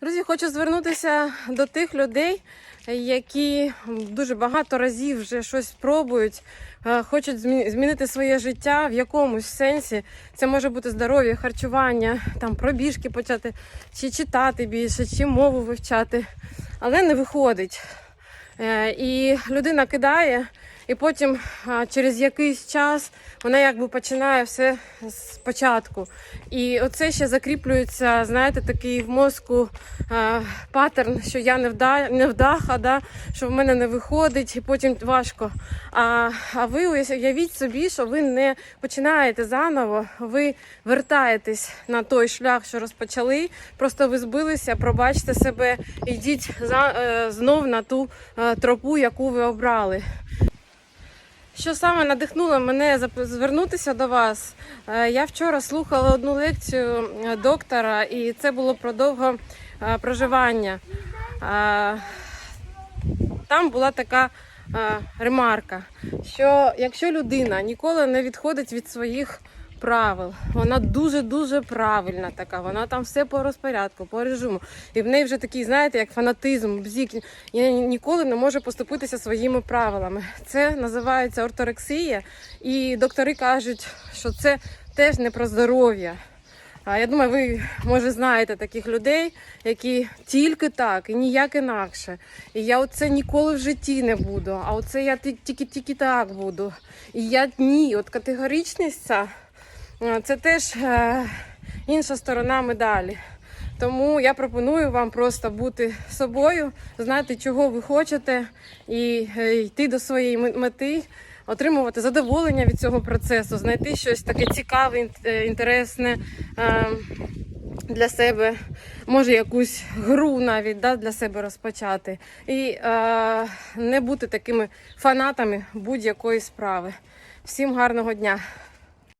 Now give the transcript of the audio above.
Друзі, хочу звернутися до тих людей, які дуже багато разів вже щось пробують, е, хочуть змі- змінити своє життя в якомусь сенсі. Це може бути здоров'я, харчування, там пробіжки почати, чи читати більше, чи мову вивчати, але не виходить. Е, І людина кидає, і потім через якийсь час вона якби починає все спочатку. І оце ще закріплюється, знаєте, такий в мозку паттерн, що я не вда, не вдаха, да, що в мене не виходить, і потім важко. А, а ви уявіть собі, що ви не починаєте заново, ви вертаєтесь на той шлях, що розпочали. Просто ви збилися, пробачте себе, йдіть за, е, знов на ту е, тропу, яку ви обрали. Що саме надихнуло мене звернутися до вас? Е, Я вчора слухала одну лекцію е, доктора, і це було про довго е, проживання. Там була така ремарка, що якщо людина ніколи не відходить від своїх правил, вона дуже-дуже правильна така, вона там все по розпорядку, по режиму. І в неї вже такий, знаєте, як фанатизм, бзік. Я ніколи не можу поступитися своїми правилами. Це називається орторексія, і доктори кажуть, що це теж не про здоров'я. А я думаю, ви може знаєте таких людей, які тільки так і ніяк інакше. І я оце ніколи в житті не буду. А оце я ті- тільки тільки так буду. І я ні, от категоричність ця, це теж е, інша сторона медалі. Тому я пропоную вам просто бути собою, знати, чого ви хочете, і е, йти до своєї мети, отримувати задоволення від цього процесу, знайти щось таке цікаве, е, інтересне для себе, може якусь гру навіть да, для себе розпочати. І не бути такими фанатами будь-якої справи. Всім гарного дня!